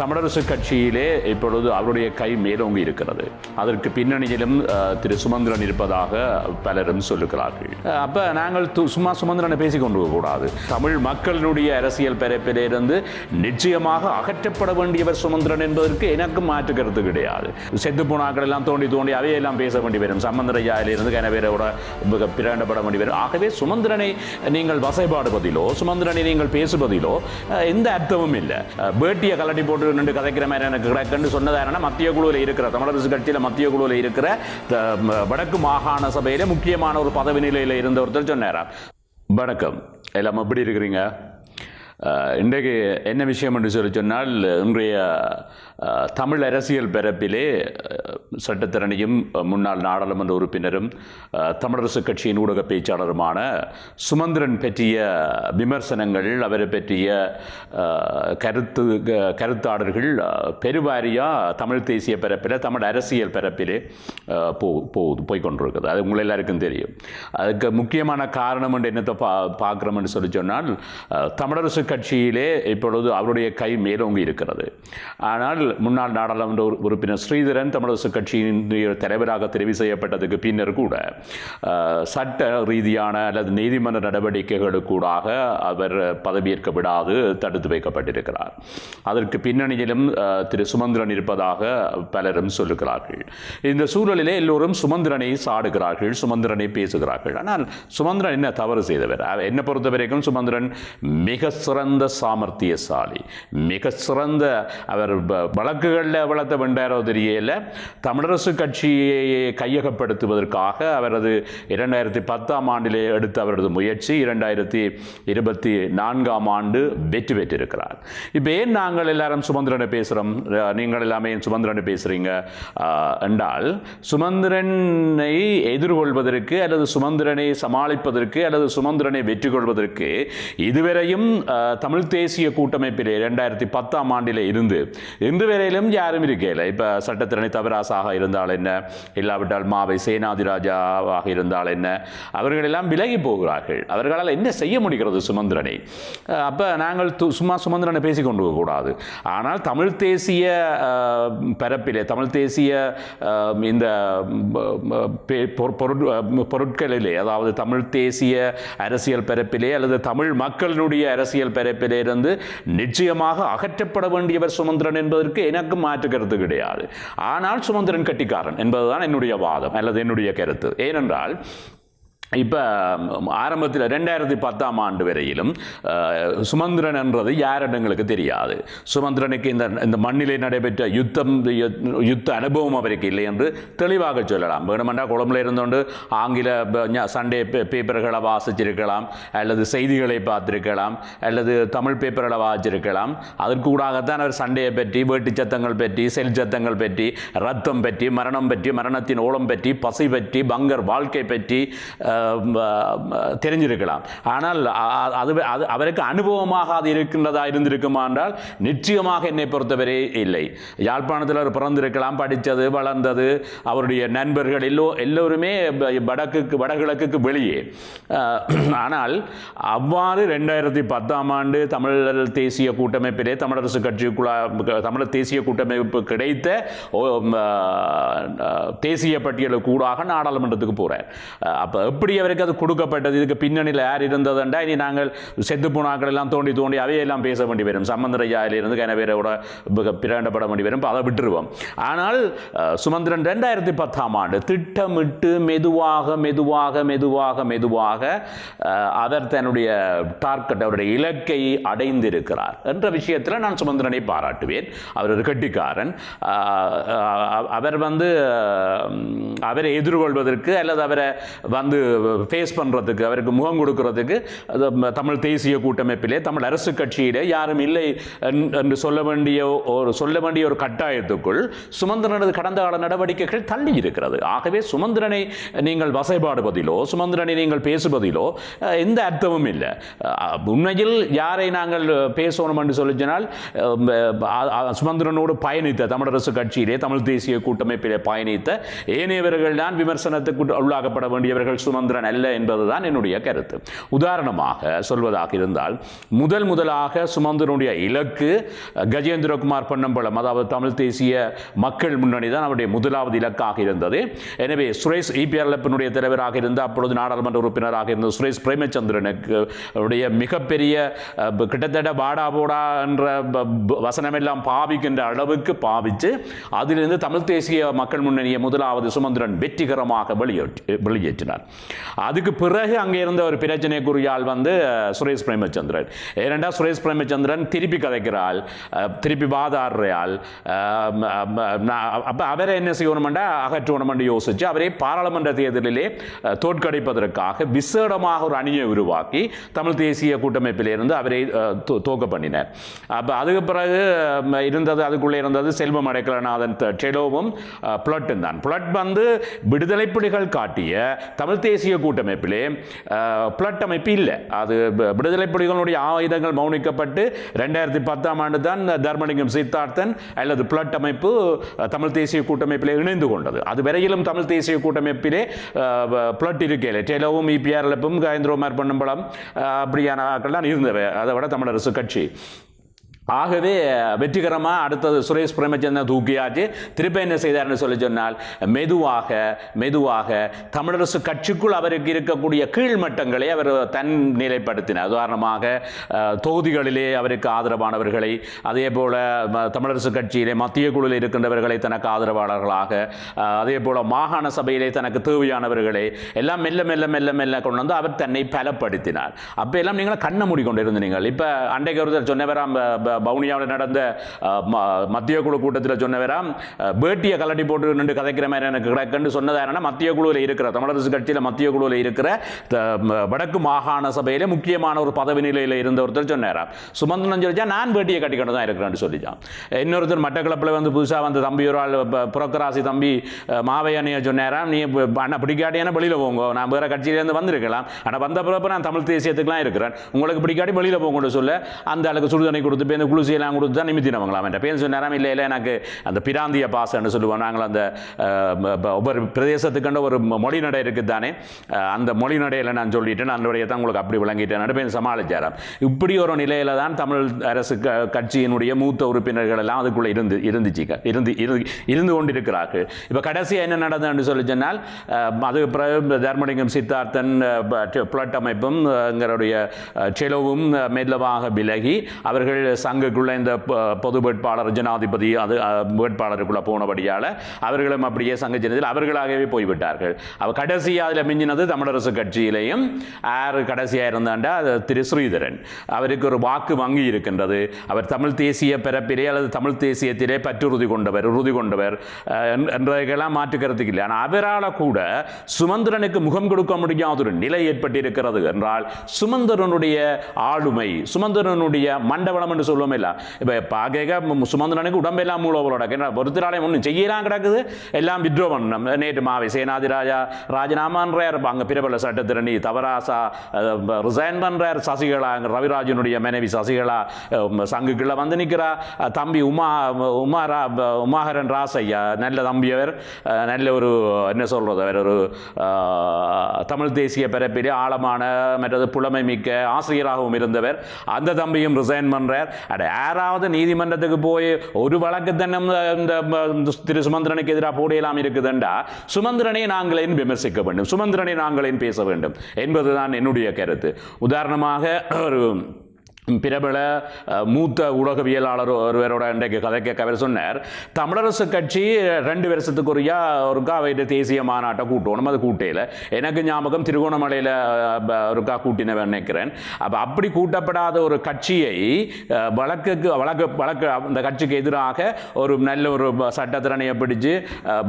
தமிழரசு கட்சியிலே இப்பொழுது அவருடைய கை மேலோங்கி இருக்கிறது. அதற்கு பின்னணியிலும் திரு சுமந்திரன் இருப்பதாக பலரும் சொல்லுகிறார்கள். அப்ப நாங்கள் சும்மா சுமந்திரனை பேசிக் கொண்டு கூடாது தமிழ் மக்களினுடைய அரசியல் பரப்பிலிருந்து நிச்சயமாக அகற்றப்பட வேண்டியவர் சுமந்திரன் என்பதற்கு எனக்கும் மாற்று கருத்து கிடையாது. செத்து போனாக்கள் எல்லாம் தோண்டி தோண்டி அவையெல்லாம் பேச வேண்டி வரும். சம்பந்தரையாயிலிருந்து கனவேரோட பிராண்டப்பட வேண்டி வரும். ஆகவே சுமந்திரனை நீங்கள் வசைபாடுவதிலோ சுமந்திரனை நீங்கள் பேசுவதிலோ எந்த அர்த்தமும் இல்லை. பேட்டிய கலட்டி கலட்டி போட்டு நின்று கதைக்கிற மாதிரி எனக்கு கிடக்குன்னு சொன்னதாருன்னா மத்திய குழுவில் இருக்கிற தமிழரசு கட்சியில் மத்திய குழுவில் இருக்கிற வடக்கு மாகாண சபையில முக்கியமான ஒரு பதவி நிலையில் இருந்த ஒருத்தர் சொன்னாராம். வணக்கம். எல்லாம் எப்படி இருக்கிறீங்க? இன்றைக்கு என்ன விஷயம் என்று சொல்லி சொன்னால் இன்றைய தமிழ் அரசியல் பரப்பிலே சட்டத்திறனையும் முன்னாள் நாடாளுமன்ற உறுப்பினரும் தமிழரசுக் தமிழரசு கட்சியின் ஊடக பேச்சாளருமான சுமந்திரன் பற்றிய விமர்சனங்கள் அவரை பற்றிய கருத்து க- கருத்தாடல்கள் பெருவாரியாக தமிழ் தேசிய பரப்பில் தமிழ் அரசியல் பரப்பிலே போ போகுது போய்கொண்டிருக்குது அது உங்களை எல்லாருக்கும் தெரியும். அதுக்கு முக்கியமான காரணம் என்று என்னத்தை பா பார்க்குறோம்னு சொல்லி சொன்னால் தமிழரசு கட்சியிலே இப்பொழுது அவருடைய கை மேலோங்கி இருக்கிறது. ஆனால் முன்னாள் நாடாளுமன்ற உறுப்பினர் ஸ்ரீதரன் தமிழரசு கட்சியின் தலைவராக தெரிவு செய்யப்பட்டதுக்கு பின்னர் கூட சட்ட ரீதியான அல்லது நீதிமன்ற நடவடிக்கைகளுக்கூடாக அவர் பதவியேற்க விடாது தடுத்து வைக்கப்பட்டிருக்கிறார். அதற்கு பின்னணியிலும் திரு சுமந்திரன் இருப்பதாக பலரும் சொல்லுகிறார்கள். இந்த சூழலிலே எல்லோரும் சுமந்திரனை சாடுகிறார்கள் சுமந்திரனை பேசுகிறார்கள். ஆனால் சுமந்திரன் என்ன தவறு செய்தவர்? என்னை பொறுத்த வரைக்கும் சுமந்திரன் மிக சிறந்த சாமர்த்தியசாலி. மிக சிறந்த அவர் வ- வழக்குகளில் வளர்த்த வெண்டாரோ தெரியல. தமிழரசு கட்சியை கையகப்படுத்துவதற்காக அவரது இரண்டாயிரத்தி பத்தாம் ஆண்டிலே எடுத்த அவரது முயற்சி இரண்டாயிரத்தி இருபத்தி நான்காம் ஆண்டு வெற்றி பெற்றிருக்கிறார். இப்போ ஏன் நாங்கள் எல்லாரும் சுமந்திரனை பேசுகிறோம் நீங்கள் எல்லாமே சுமந்திரனை பேசுகிறீங்க என்றால் சுமந்திரனை எதிர்கொள்வதற்கு அல்லது சுமந்திரனை சமாளிப்பதற்கு அல்லது சுமந்திரனை வெற்றி கொள்வதற்கு இதுவரையும் தமிழ் தேசிய கூட்டமைப்பிலே ரெண்டாயிரத்தி பத்தாம் ஆண்டிலே இருந்து இன்று வரையிலும் யாரும் இருக்கல இப்போ சட்டத்திறனை தவராசாக இருந்தால் என்ன? இல்லாவிட்டால் மாவை சேனாதிராஜாவாக இருந்தால் என்ன? அவர்கள் எல்லாம் விலகி போகிறார்கள். அவர்களால் என்ன செய்ய முடிகிறது சுமந்திரனை? அப்போ நாங்கள் து- சும்மா சுமந்திரனை பேசி கொண்டு கூடாது. ஆனால் தமிழ் தேசிய பரப்பிலே தமிழ் தேசிய இந்த பொருட்- பொருட்களிலே அதாவது தமிழ் தேசிய அரசியல் பரப்பிலே அல்லது தமிழ் மக்களினுடைய அரசியல் பரப்பிலே நிச்சயமாக அகற்றப்பட வேண்டியவர் சுமந்திரன் என்பதற்கு எனக்கு மாற்று கருத்து கிடையாது. ஆனால் சுமந்திரன் கட்டிக்காரன் என்பதுதான் என்னுடைய வாதம் அல்லது என்னுடைய கருத்து. ஏனென்றால் இப்போ ஆரம்பத்தில் ரெண்டாயிரத்தி பத்தாம் ஆண்டு வரையிலும் சுமந்திரன் என்றது யாரிடம் எங்களுக்கு தெரியாது. சுமந்திரனுக்கு இந்த இந்த மண்ணிலே நடைபெற்ற யுத்தம் யுத்த அனுபவம் அவருக்கு இல்லை என்று தெளிவாக சொல்லலாம். வேணுமென்றா குழம்புல இருந்தோண்டு ஆங்கில சண்டே பேப்பர்களை வாசிச்சிருக்கலாம் அல்லது செய்திகளை பார்த்துருக்கலாம் அல்லது தமிழ் பேப்பர்களை வாசிச்சிருக்கலாம். அதற்கூடாகத்தான் அவர் சண்டையை பற்றி வேட்டு சத்தங்கள் பற்றி செல் சத்தங்கள் பற்றி ரத்தம் பற்றி மரணம் பற்றி மரணத்தின் ஓலம் பற்றி பசி பற்றி பங்கர் வாழ்க்கை பற்றி தெரிஞ்சிருக்கலாம். ஆனால் அது அது அவருக்கு அனுபவமாக அது இருக்கின்றதா இருந்திருக்குமா என்றால் நிச்சயமாக என்னை பொறுத்தவரை இல்லை. யாழ்ப்பாணத்தில் அவர் பிறந்திருக்கலாம் படித்தது வளர்ந்தது அவருடைய நண்பர்கள் எல்லோ எல்லோருமே வடக்குக்கு வடகிழக்குக்கு வெளியே. ஆனால் அவ்வாறு ரெண்டாயிரத்தி பத்தாம் ஆண்டு தமிழர் தேசிய கூட்டமைப்பிலே தமிழரசு கட்சிக்குள்ள தமிழர் தேசிய கூட்டமைப்பு கிடைத்த தேசிய பட்டியலுக்கு கூடாக நாடாளுமன்றத்துக்கு போகிறார் அப்போ எப்படி அவருக்கு அது கொடுக்கப்பட்டது? இதுக்கு பின்னணியில் யார் இருந்ததுண்டா? இனி நாங்கள் செத்து புனாக்கள் எல்லாம் தோண்டி தோண்டி அவையெல்லாம் பேச வேண்டி வரும். சம்பந்தரையாயிலிருந்து கனவேரோட பிராண்டப்பட வேண்டி வரும். அதை விட்டுருவோம். ஆனால் சுமந்திரன் ரெண்டாயிரத்தி பத்தாம் ஆண்டு திட்டமிட்டு மெதுவாக மெதுவாக மெதுவாக மெதுவாக அவர் தன்னுடைய டார்கெட் அவருடைய இலக்கை அடைந்திருக்கிறார் என்ற விஷயத்தில் நான் சுமந்திரனை பாராட்டுவேன். அவர் ஒரு கட்டிக்காரன். அவர் வந்து அவரை எதிர்கொள்வதற்கு அல்லது அவரை வந்து ஃபேஸ் பண்ணுறதுக்கு அவருக்கு முகம் கொடுக்கறதுக்கு அது தமிழ் தேசிய கூட்டமைப்பிலே தமிழ் அரசு கட்சியிலே யாரும் இல்லை என்- என்று சொல்ல வேண்டிய ஒரு சொல்ல வேண்டிய ஒரு கட்டாயத்துக்குள் சுமந்திரனது கடந்த கால நடவடிக்கைகள் தள்ளி இருக்கிறது. ஆகவே சுமந்திரனை நீங்கள் வசைபாடுவதிலோ சுமந்திரனை நீங்கள் பேசுவதிலோ எந்த அர்த்தமும் இல்லை. உண்மையில் யாரை நாங்கள் பேசணும் என்று சொல்லிச்சினால் சுமந்திரனோடு பயணித்த தமிழரசு கட்சியிலே தமிழ் தேசிய கூட்டமைப்பிலே பயணித்த ஏனையவர்கள் தான் விமர்சனத்துக்கு உள்ளாக்கப்பட வேண்டியவர்கள் சுமந்திரன் அல்ல என்பதுதான் என்னுடைய கருத்து. உதாரணமாக சொல்வதாக இருந்தால் முதல் முதலாக சுமந்திரனுடைய இலக்கு கஜேந்திரகுமார் பொன்னம்பலம் அதாவது தமிழ் தேசிய மக்கள் முன்னணி தான் அவருடைய முதலாவது இலக்காக இருந்தது. எனவே சுரேஷ் இபிஆர்எஃபினுடைய தலைவராக இருந்த அப்பொழுது நாடாளுமன்ற உறுப்பினராக இருந்த சுரேஷ் பிரேமச்சந்திரனுக்கு அவருடைய மிகப்பெரிய கிட்டத்தட்ட வாடா போடா என்ற வசனமெல்லாம் பாவிக்கின்ற அளவுக்கு பாவித்து அதிலிருந்து தமிழ் தேசிய மக்கள் முன்னணியை முதலாவது சுமந்திரன் வெற்றிகரமாக வெளியேற்றி வெளியேற்றினார். அதுக்கு பிறகு அங்கே இருந்த ஒரு பிரச்சனைக்குரிய ஆள் வந்து சுரேஷ் பிரேமச்சந்திரன். ஏனென்றால் சுரேஷ் பிரேமச்சந்திரன் திருப்பி கதைக்கிறாள் திருப்பி வாதாடுற அப்போ அவரை என்ன செய்யணுமெண்டா அகற்றணுமெண்டு யோசிச்சு அவரை பாராளுமன்ற தேர்தலிலே தோற்கடிப்பதற்காக விசேடமாக ஒரு அணியை உருவாக்கி தமிழ் தேசிய கூட்டமைப்பிலிருந்து அவரை தோக்க பண்ணினார். அப்போ அதுக்கு பிறகு இருந்தது அதுக்குள்ளே இருந்தது செல்வம் அடைக்கலநாதன் டெலோவும் புலட்டும் தான் புலட் வந்து விடுதலை புலிகள் காட்டிய தமிழ் தேசிய கூட்டமைப்பிலே புளட் புலட் அமைப்பு இல்லை. அது விடுதலை புலிகளுடைய ஆயுதங்கள் மௌனிக்கப்பட்டு ரெண்டாயிரத்தி பத்தாம் ஆண்டு தான் தர்மலிங்கம் சித்தார்த்தன் அல்லது புலட் அமைப்பு தமிழ் தேசிய கூட்டமைப்பிலே இணைந்து கொண்டது. அது வரையிலும் தமிழ் தேசிய கூட்டமைப்பிலே புளட் புலட் இருக்கையில் டெலோவும் இபிஆர்எல்எப்பும் கயந்திரோமார் பொன்னம்பலம் அப்படியான ஆட்கள்லாம் இருந்தவை. அதை விட தமிழரசு கட்சி. ஆகவே வெற்றிகரமாக அடுத்தது சுரேஷ் பிரேமச்சந்திரன் தூக்கியாச்சு. திருப்பி என்ன செய்தார்னு சொல்லி சொன்னால் மெதுவாக மெதுவாக தமிழரசு கட்சிக்குள் அவருக்கு இருக்கக்கூடிய கீழ்மட்டங்களை அவர் தன் நிலைப்படுத்தினார். உதாரணமாக தொகுதிகளிலே அவருக்கு ஆதரவானவர்களை அதே போல் தமிழரசு கட்சியிலே மத்திய குழுவில் இருக்கின்றவர்களை தனக்கு ஆதரவாளர்களாக அதே போல் மாகாண சபையிலே தனக்கு தேவையானவர்களை எல்லாம் மெல்ல மெல்ல மெல்ல மெல்ல கொண்டு வந்து அவர் தன்னை பலப்படுத்தினார். அப்போ எல்லாம் நீங்கள் கண்ணை மூடிக்கொண்டு இருந்தீங்க இப்போ அண்டை ஒருத்தர் சொன்னவராம் பவுனியாவில் நடந்த ம- மத்திய குழு கூட்டத்தில் சொன்னவராம் பேட்டியை கலட்டி போட்டு நின்று கதைக்கிற மாதிரி எனக்கு கிடக்குன்னு சொன்னது மத்திய குழுவில் இருக்கிற தமிழரசு கட்சியில் மத்திய குழுவில் இருக்கிற வடக்கு மாகாண சபையில் முக்கியமான ஒரு பதவி நிலையில் இருந்த ஒருத்தர் சொன்னாராம் சுமந்தனம் சொல்லிச்சா நான் பேட்டியை கட்டிக்கொண்டு தான் இருக்கிறேன்னு சொல்லிச்சான். இன்னொருத்தர் மட்டக்களப்பில் வந்து புதுசாக வந்து தம்பி ஒரு ஆள் புறக்கராசி தம்பி அஹ், மாவையனையை சொன்னாராம் நீ அண்ணா பிடிக்காட்டியான வெளியில் போங்க நான் வேறு கட்சியிலேருந்து வந்திருக்கலாம். ஆனால் வந்த பிறப்பு நான் தமிழ் தேசியத்துக்குலாம் இருக்கிறேன். உங்களுக்கு பிடிக்காட்டி வெளியில் போங்கன்னு சொல்ல. அந்த ஆளுக்கு சுடுதண்ணி கொடுத்து போய் அந்த குளிசியெல்லாம் கொடுத்து தான் நிமித்தினவங்களாம் என்ற பேர் சொன்னாராம் இல்லை இல்லை எனக்கு அந்த பிராந்திய பாசன்னு சொல்லுவோம் நாங்கள் அந்த ஒவ்வொரு பிரதேசத்துக்கண்ட ஒரு மொழி நடை இருக்குது தானே அந்த மொழி நடையில் நான் சொல்லிட்டேன். அதனுடைய தான் உங்களுக்கு அப்படி விளங்கிட்டேன் பேர் சமாளிச்சாராம். இப்படி ஒரு நிலையில தான் தமிழ் அரசு கட்சியினுடைய மூத்த உறுப்பினர்கள் எல்லாம் அதுக்குள்ளே இருந்து இருந்துச்சு இருந்து இருந்து இருந்து கொண்டிருக்கிறார்கள். இப்போ கடைசியாக என்ன நடந்ததுன்னு சொல்லி சொன்னால் அது தர்மலிங்கம் சித்தார்த்தன் புலட்டமைப்பும் அமைப்பும் எங்களுடைய செலவும் மெல்லமாக விலகி அவர்கள் சங்க சங்குக்குள்ள இந்த பொது வேட்பாளர் ஜனாதிபதி அது வேட்பாளருக்குள்ளே போனபடியால் அவர்களும் அப்படியே சங்க ஜனத்தில் அவர்களாகவே போய்விட்டார்கள். அவர் கடைசியாக அதில் மிஞ்சினது தமிழரசு கட்சியிலையும் யார் கடைசியாக இருந்தாண்டா திரு ஸ்ரீதரன் அவருக்கு ஒரு வாக்கு வங்கி இருக்கின்றது. அவர் தமிழ் தேசிய பிறப்பிலே அல்லது தமிழ் தேசியத்திலே பற்றுறுதி கொண்டவர் உறுதி கொண்டவர் அஹ், மாற்றுக்கிறதுக்கு இல்லை. ஆனால் அவரால் கூட சுமந்திரனுக்கு முகம் கொடுக்க முடியாத ஒரு நிலை ஏற்பட்டிருக்கிறது என்றால் சுமந்திரனுடைய ஆளுமை சுமந்திரனுடைய மண்டபலம் என்று சொல்லுவோம் இல்லை இப்போ பார்க்க சுமந்திரனுக்கு உடம்பெல்லாம் மூலவரோட ஒருத்தராலையும் ஒன்றும் செய்யலாம் கிடக்குது எல்லாம் வித்ரோ பண்ணணும் நேற்று மாவை சேனாதி ராஜா ராஜினாமான்றார் அங்கே பிரபல சட்டத்திரணி தவராசா ரிசைன் பண்ணுறார் சசிகலா ரவிராஜனுடைய மனைவி சசிகலா சங்குக்குள்ளே சங்குக்குள்ள வந்து நிற்கிறா தம்பி உமா உமாரா உமாகரன் ராசையா நல்ல தம்பியவர் நல்ல ஒரு என்ன சொல்கிறது அவர் ஒரு தமிழ் தேசிய பிறப்பிலே ஆழமான மற்றது புலமை மிக்க ஆசிரியராகவும் இருந்தவர் அந்த தம்பியும் ரிசைன் பண்ணுறார் அட யாராவது நீதிமன்றத்துக்கு போய் ஒரு வழக்கு தானே இந்த இந்த திரு சுமந்திரனுக்கு எதிராக போடையெல்லாம் இருக்குதுண்டா சுமந்திரனை நாங்கள் ஏன் விமர்சிக்க வேண்டும் சுமந்திரனை நாங்கள் ஏன் பேச வேண்டும் என்பதுதான் என்னுடைய கருத்து உதாரணமாக ஒரு பிரபல மூத்த ஊடகவியலாளர் ஒருவரோட இன்றைக்கு கதை கேட்க அவர் சொன்னார். தமிழரசு கட்சி ரெண்டு வருஷத்துக்குரியா ஒருக்கா வைத்து தேசிய மாநாட்டை கூட்டணும் அது கூட்டையில் எனக்கு ஞாபகம் திருகோணமலையில் ஒருக்கா கூட்டினவன் நினைக்கிறேன். அப்போ அப்படி கூட்டப்படாத ஒரு கட்சியை வழக்குக்கு வழக்கு வழக்கு அந்த கட்சிக்கு எதிராக ஒரு நல்ல ஒரு சட்டத்திறனையை பிடிச்சு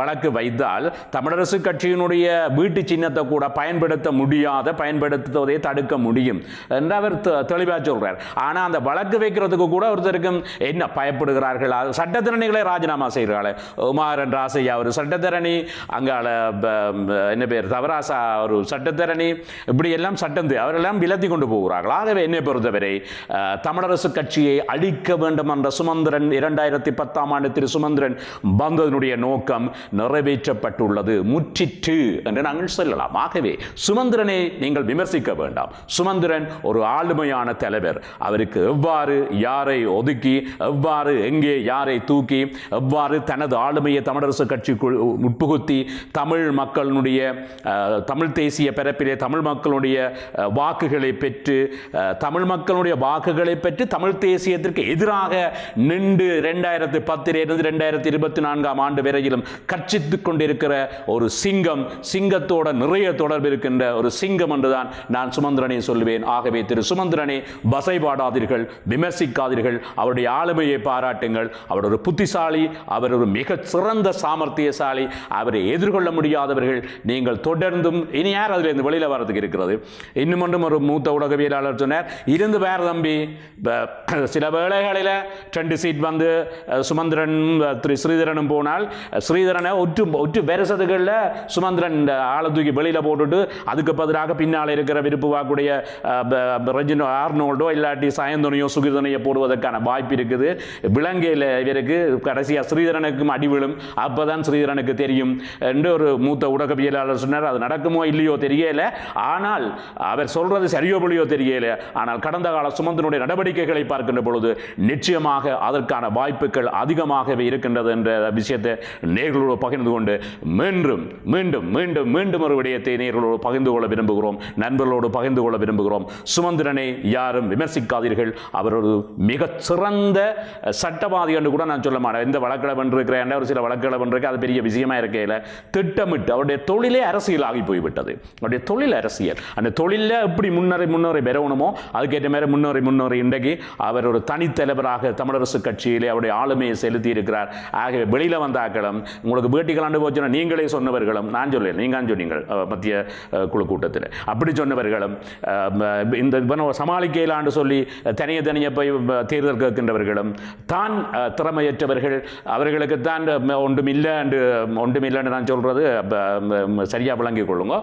வழக்கு வைத்தால் தமிழரசு கட்சியினுடைய வீட்டு சின்னத்தை கூட பயன்படுத்த முடியாத பயன்படுத்துவதை தடுக்க முடியும். என்று அவர் தெளிவாக சொல்கிறார் ஆனால் அந்த வழக்கு வைக்கிறதுக்கு கூட ஒருத்தருக்கும் என்ன பயப்படுகிறார்கள்? அது சட்டத்திறனிகளை ராஜினாமா செய்கிறாள். உமாரன் ராசையா ஒரு சட்டத்தரணி அங்கால என்ன பேர் தவராசா ஒரு சட்டத்தரணி இப்படி எல்லாம் சட்டம் அவரெல்லாம் விலத்தி கொண்டு போகிறார்கள். ஆகவே என்னை பொறுத்தவரை தமிழரசு கட்சியை அழிக்க வேண்டும் என்ற சுமந்திரன் இரண்டாயிரத்தி பத்தாம் ஆண்டு திரு சுமந்திரன் வந்ததனுடைய நோக்கம் நிறைவேற்றப்பட்டுள்ளது. முற்றிற்று என்று நாங்கள் சொல்லலாம். ஆகவே சுமந்திரனை நீங்கள் விமர்சிக்க வேண்டாம். சுமந்திரன் ஒரு ஆளுமையான தலைவர். அவருக்கு எவ்வாறு யாரை ஒதுக்கி எவ்வாறு எங்கே யாரை தூக்கி எவ்வாறு தனது ஆளுமையை தமிழரசு கட்சிக்குள் உட்புகுத்தி தமிழ் மக்களினுடைய தமிழ் தேசிய பரப்பிலே தமிழ் மக்களுடைய வாக்குகளை பெற்று தமிழ் மக்களுடைய வாக்குகளை பெற்று தமிழ் தேசியத்திற்கு எதிராக நின்று ரெண்டாயிரத்தி பத்திலிருந்து ரெண்டாயிரத்தி இருபத்தி நான்காம் ஆண்டு வரையிலும் கட்சித்து கொண்டிருக்கிற ஒரு சிங்கம் சிங்கத்தோட நிறைய தொடர்பு இருக்கின்ற ஒரு சிங்கம் என்றுதான் நான் சுமந்திரனை சொல்லுவேன். ஆகவே திரு சுமந்திரனை வசைபாடாதீர்கள் விமர்சிக்காதீர்கள் அவருடைய ஆளுமையை பாராட்டுங்கள். அவர் ஒரு புத்திசாலி அவர் ஒரு மிக சிறந்த சாமர்த்தியசாலி அவரை எதிர்கொள்ள முடியாதவர்கள் நீங்கள் தொடர்ந்தும் இனி யார் அதில் இருந்து வெளியில் வர்றதுக்கு இருக்கிறது? இன்னும் ஒன்றும் ஒரு மூத்த ஊடகவியலாளர் சொன்னார் இருந்து வேறு தம்பி. சில வேளைகளில் ரெண்டு சீட் வந்து சுமந்திரன் திரு ஸ்ரீதரனும் போனால் ஸ்ரீதரனை ஒற்று ஒற்று வருஷத்துகளில் சுமந்திரன் இந்த ஆளை தூக்கி வெளியில் போட்டுட்டு அதுக்கு பதிலாக பின்னால் இருக்கிற விருப்பு வாக்குடைய அஹ், ப- ரெஜினோ இல்லாட்டி சாயந்தனையோ சுகிர்தனையோ போடுவதற்கான வாய்ப்பு இருக்குது. விலங்கையில் இவருக்கு கடைசியாக ஸ்ரீதரனுக்கும் அடிவிழும் அப்போ தான் ஸ்ரீதரனுக்கு தெரியும். என்று ஒரு மூத்த ஊடகவியலாளர் சொன்னார். அது நடக்குமோ இல்லையோ தெரியல. ஆனால் அவர் சொல்றது சரியோ பொழியோ தெரியல. ஆனால் கடந்த கால சுமந்தனுடைய நடவடிக்கைகளை பார்க்கின்ற பொழுது நிச்சயமாக அதற்கான வாய்ப்புகள் அதிகமாகவே இருக்கின்றது என்ற விஷயத்தை நேர்களோடு பகிர்ந்து கொண்டு மீண்டும் மீண்டும் மீண்டும் மீண்டும் ஒரு விடயத்தை நேர்களோடு பகிர்ந்து கொள்ள விரும்புகிறோம். நண்பர்களோடு பகிர்ந்து கொள்ள விரும்புகிறோம். சுமந்திரனை யாரும் விமர்சிக்காதீர்கள் அவர் ஒரு மிகச்சிறந்த சட்டவாதி என்று கூட நான் சொல்ல மாட்டேன். எந்த வழக்கில் பண்ணிருக்கிறேன் ஒரு சில வழக்குகளை வென்றிருக்க அது பெரிய விஷயமா இருக்கையில் திட்டமிட்டு அவருடைய தொழிலே அரசியல் ஆகி போய்விட்டது. அவருடைய தொழில் அரசியல். அந்த தொழிலில் எப்படி முன்னரை முன்னேறி பெறணுமோ அதுக்கேற்ற மாதிரி முன்னேறி முன்னேறி இன்றைக்கு அவர் ஒரு தனித்தலைவராக தமிழரசு கட்சியிலே அவருடைய ஆளுமையை செலுத்தி இருக்கிறார் ஆகவே வெளியில் வந்தாக்களும் உங்களுக்கு வேட்டிகளாண்டு போச்சுன்னா நீங்களே சொன்னவர்களும் நான் சொல்லல நீங்கள் சொன்னீங்கள் மத்திய குழு கூட்டத்தில். அப்படி சொன்னவர்களும் இந்த சமாளிக்கையிலாண்டு சொல்லி சொல்லி தனிய தனிய போய் தேர்தல் கேட்கின்றவர்களும் தான் திறமையற்றவர்கள் அவர்களுக்கு தான் ஒன்றும் இல்லை என்று ஒன்றும் இல்லைன்னு நான் சொல்கிறது சரியாக விளங்கிக் கொள்ளுங்க.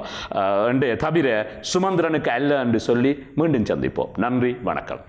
என்று தவிர சுமந்திரனுக்கு அல்ல என்று சொல்லி மீண்டும் சந்திப்போம். நன்றி வணக்கம்.